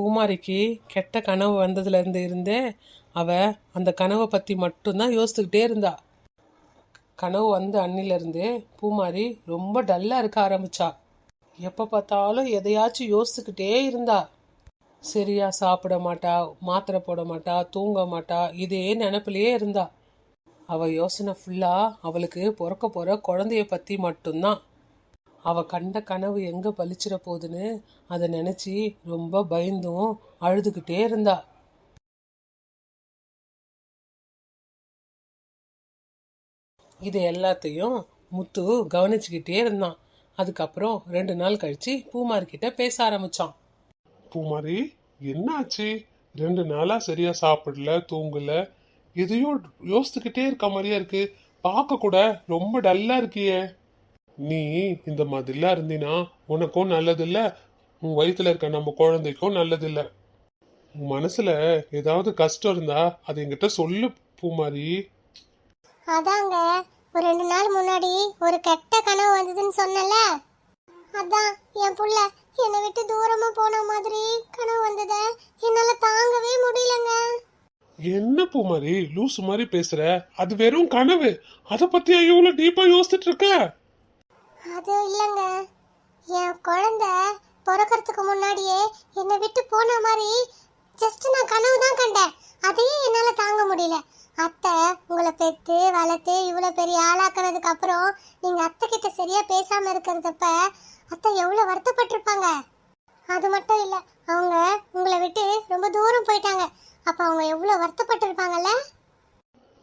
பூமாரிக்கு கெட்ட கனவு வந்ததுலேருந்து இருந்தே அவள் அந்த கனவை பற்றி மட்டும்தான் யோசித்துக்கிட்டே இருந்தா. கனவு வந்த அன்னிலிருந்து பூமாரி ரொம்ப டல்லாக இருக்க ஆரம்பிச்சா. எப்போ பார்த்தாலும் எதையாச்சும் யோசிச்சுக்கிட்டே இருந்தா. சரியா சாப்பிட மாட்டா மாத்திரை போட மாட்டா தூங்க மாட்டா இதே நினப்பிலேயே இருந்தா. அவள் யோசனை ஃபுல்லாக அவளுக்கு பிறக்க போகிற குழந்தைய பற்றி மட்டும்தான். அவ கண்ட கனவு எங்க பலிச்சிட போகுதுன்னு அதை நினச்சி ரொம்ப பயந்தும் அழுதுகிட்டே இருந்தா. இது எல்லாத்தையும் முத்து கவனிச்சுக்கிட்டே இருந்தான். அதுக்கப்புறம் ரெண்டு நாள் கழிச்சு பூமார்கிட்ட பேச ஆரம்பிச்சான். பூமாரி என்னாச்சு? ரெண்டு நாளா சரியா சாப்பிடல தூங்கல. எதையோ யோசிச்சுக்கிட்டே இருக்க மாதிரியா இருக்கு. பார்க்க கூட ரொம்ப டல்லா இருக்கியே. நீ இந்த மாதிரிலாம் இருந்தீனா உனக்கும் நல்லதில்ல உன் வயித்துல இருக்க நம்ம குழந்தைக்கும் நல்லதில்ல. உன் மனசுல ஏதாவது கஷ்டம் இருந்தா அது என்கிட்ட சொல்லு பூமாரி. அதாங்க ஒரு ரெண்டு நாள் முன்னாடி ஒரு கெட்ட கனவு வந்ததுன்னு சொன்னல அதான் என் புள்ள என்னை விட்டு தூரமா போன மாதிரி கனவு வந்தத என்னால தாங்கவே முடியலங்க. என்ன பூமாரி லூசு மாதிரி பேசுற? அது வெறும் கனவு. அத பத்தியா இவ்வளவு டீப்பா யோசிச்சுட்டு இருக்க? அது இல்லைங்க. என் குழந்த பிறக்கறதுக்கு முன்னாடியே என்னை விட்டு போன மாதிரி ஜஸ்ட் நான் கனவு தான் கண்டேன். அதையும் என்னால் தாங்க முடியல. அத்தை உங்களை பெற்று வளர்த்து இவ்வளோ பெரிய ஆளாக்குனதுக்கு அப்புறம் நீங்கள் அத்தை கிட்ட சரியாக பேசாமல் இருக்கிறதப்ப அத்தை எவ்வளோ வருத்தப்பட்டிருப்பாங்க. அது மட்டும் இல்லை அவங்க உங்களை விட்டு ரொம்ப தூரம் போயிட்டாங்க. அப்போ அவங்க எவ்வளோ வருத்தப்பட்டிருப்பாங்கல்ல?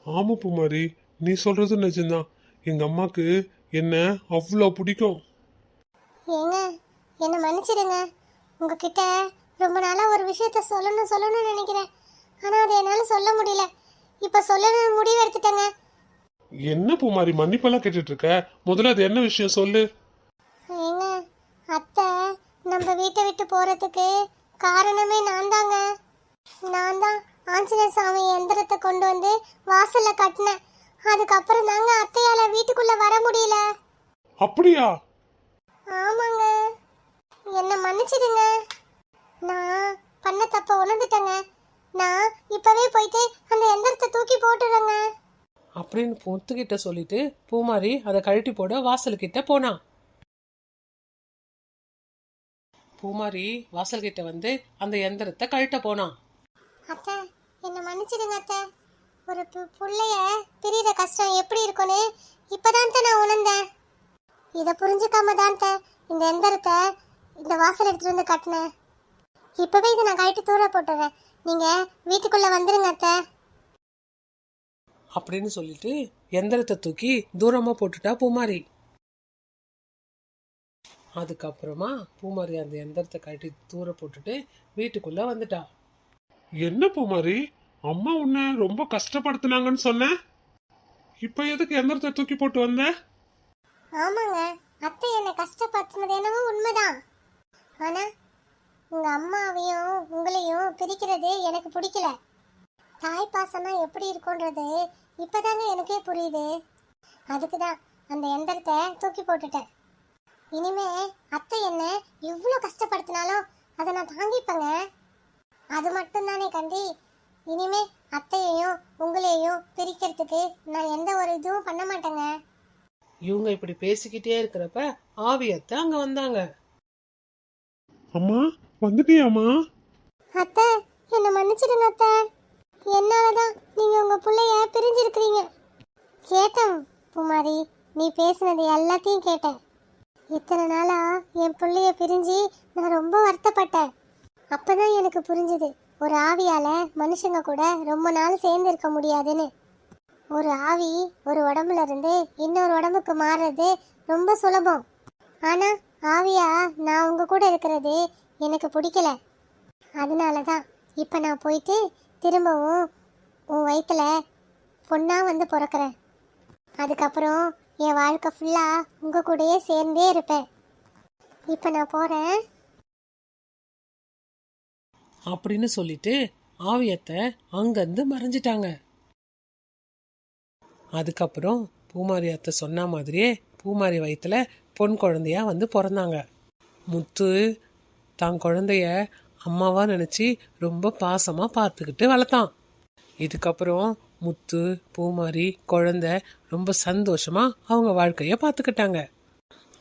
ஆமா பூமாரி நீ சொல்கிறது நிஜம்தான். எங்கள் அம்மாவுக்கு என்ன அவ்வளோ பிடிக்கும்? ஏங்க என்னை மன்னிச்சிடுங்க. உங்ககிட்ட ரொம்ப நாளாக ஒரு விஷயத்த சொல்லணும் சொல்லணும்னு நினைக்கிறேன். ஆனால் அதை என்னால் சொல்ல முடியல. இப்போ சொல்லணும்னு முடிவு எடுத்துட்டேங்க. என்ன பூமாரி மன்னிப்பெல்லாம் கேட்டுட்டு இருக்க முதல்ல அது என்ன விஷயம் சொல்லு. ஏங்க அத்தை நம்ம வீட்டை விட்டு போகிறதுக்கு காரணமே நான் தாங்க. நான் தான் ஆஞ்சநேய சாமி எந்திரத்தை கொண்டு வந்து வாசலில் கட்டினேன். அதுக்கப்புறம் தாங்க அத்தையால் அப்படியா? ஆமாங்க. என்னை மன்னிச்சிடுங்க. நான் பண்ண தப்ப உணர்ந்துட்டேங்க. நான் இப்பவே போயிட்டு அந்த எந்திரத்தை தூக்கி போட்டுடுறேங்க. அப்படின்னு முத்துக்கிட்ட சொல்லிட்டு பூமாரி அதை கழட்டி போட வாசல்கிட்ட போனான் பூமாரி வாசல்கிட்ட வந்து அந்த எந்திரத்தை கழட்ட போனான் அத்தை என்னை மன்னிச்சிடுங்க அத்தை. ஒரு புள்ளைய பிரிகிற கஷ்டம் எப்படி இருக்கும்னு இப்பதான் நான் உணர்ந்தேன். இதை புரிஞ்சுக்காம தான் இந்த எந்திரத்தை இந்த வாசல் எடுத்துட்டு வந்து கட்டினேன் இப்பவே இதை நான் கழட்டி தூர போட்டுறேன். நீங்க வீட்டுக்குள்ள வந்துருங்க அத்தை. அப்படின்னு சொல்லிட்டு எந்திரத்தை தூக்கி தூரமா போட்டுட்டா பூமாரி. அதுக்கப்புறமா பூமாரி அந்த எந்திரத்தை கழட்டி தூர போட்டுட்டு வீட்டுக்குள்ள வந்துட்டா. என்ன பூமாரி? அம்மா உன்னை ரொம்ப கஷ்டப்படுத்துனாங்கன்னு சொன்ன? இப்ப எதுக்கு எந்திரத்தை தூக்கி போட்டு வந்த? ஆமாங்க. அத்தை என்னை கஷ்டப்படுத்தினது என்னவோ உண்மைதான். ஆனா உங்க அம்மாவையும் உங்களையும் பிரிக்கிறது எனக்கு பிடிக்கல. தாய் பாசம்னா எப்படி இருக்கும்ன்றது இப்பதாங்க எனக்கே புரியுது. அதுக்கு தான் அந்த எந்திரத்தை தூக்கி போட்டுட்டேன். இனிமே அத்தை என்ன எவ்வளோ கஷ்டப்படுத்தினாலும் அதை நான் தாங்கிப்பேங்க. அது மட்டும்தானே கண்டி. இனிமே அத்தை உங்களையும் பிரிக்கிறதுக்கு நான் எந்த ஒரு இதுவும் பண்ண மாட்டேங்க இவங்க இப்படி பேசிக்கிட்டே இருக்கிறப்ப ஆவியத்தை அங்க வந்தாங்க. அம்மா வந்துட்டியாம்மா? அத்தை என்னை மன்னிச்சிடுங்க அத்தை. என்னாலதான் நீங்க உங்க பிள்ளைய பிரிஞ்சிருக்கிறீங்க. கேட்டேன் குமாரி நீ பேசுனது எல்லாத்தையும் கேட்டேன். இத்தனை நாளா என் பிள்ளைய பிரிஞ்சு நான் ரொம்ப வருத்தப்பட்டேன். அப்பதான் எனக்கு புரிஞ்சுது ஒரு ஆவியால மனுஷங்க கூட ரொம்ப நாள் சேர்ந்து இருக்க முடியாதுன்னு. ஒரு ஆவி ஒரு உடம்புல இருந்து இன்னொரு உடம்புக்கு மாறுறது ரொம்ப சுலபம். ஆனா ஆவியா நான் உங்க கூட இருக்கிறது எனக்கு பிடிக்கல. அதனால தான் இப்போ நான் போயிட்டு திரும்பவும் உன் வயிற்றுல பொண்ணாக வந்து பிறக்கிறேன். அதுக்கப்புறம் என் வாழ்க்கை ஃபுல்லாக உங்கள் கூடயே சேர்ந்தே இருப்பேன். இப்போ நான் போகிறேன் அப்படின்னு சொல்லிட்டு ஆவியத்தை அங்கிருந்து மறைஞ்சிட்டாங்க. அதுக்கப்புறம் பூமாரி அத்தை சொன்ன மாதிரியே பூமாரி வயிற்றில் பொன் குழந்தையா வந்து பிறந்தாங்க. முத்து தான் குழந்தைய அம்மாவாக நினச்சி ரொம்ப பாசமாக பார்த்துக்கிட்டு வளர்த்தான். இதுக்கப்புறம் முத்து பூமாரி குழந்த ரொம்ப சந்தோஷமாக அவங்க வாழ்க்கையை பார்த்துக்கிட்டாங்க.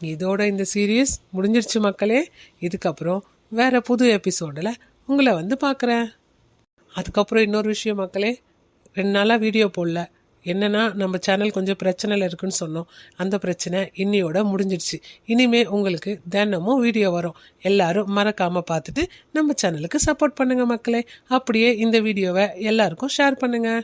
இதோட இந்த சீரீஸ் முடிஞ்சிருச்சு மக்களே. இதுக்கப்புறம் வேறு புது எபிசோடில் உங்களை வந்து பார்க்குறேன். அதுக்கப்புறம் இன்னொரு விஷயம் மக்களே ரெண்டு நாளாக வீடியோ போடல. என்னன்னா நம்ம சேனல் கொஞ்சம் பிரச்சனையில் இருக்குன்னு சொன்னோம். அந்த பிரச்சனை இன்னியோட முடிஞ்சிடுச்சு இனிமே உங்களுக்கு தினமும் வீடியோ வரும். எல்லாரும் மறக்காமல் பார்த்துட்டு நம்ம சேனலுக்கு சப்போர்ட் பண்ணுங்கள் மக்களே. அப்படியே இந்த வீடியோவை எல்லாருக்கும் ஷேர் பண்ணுங்கள்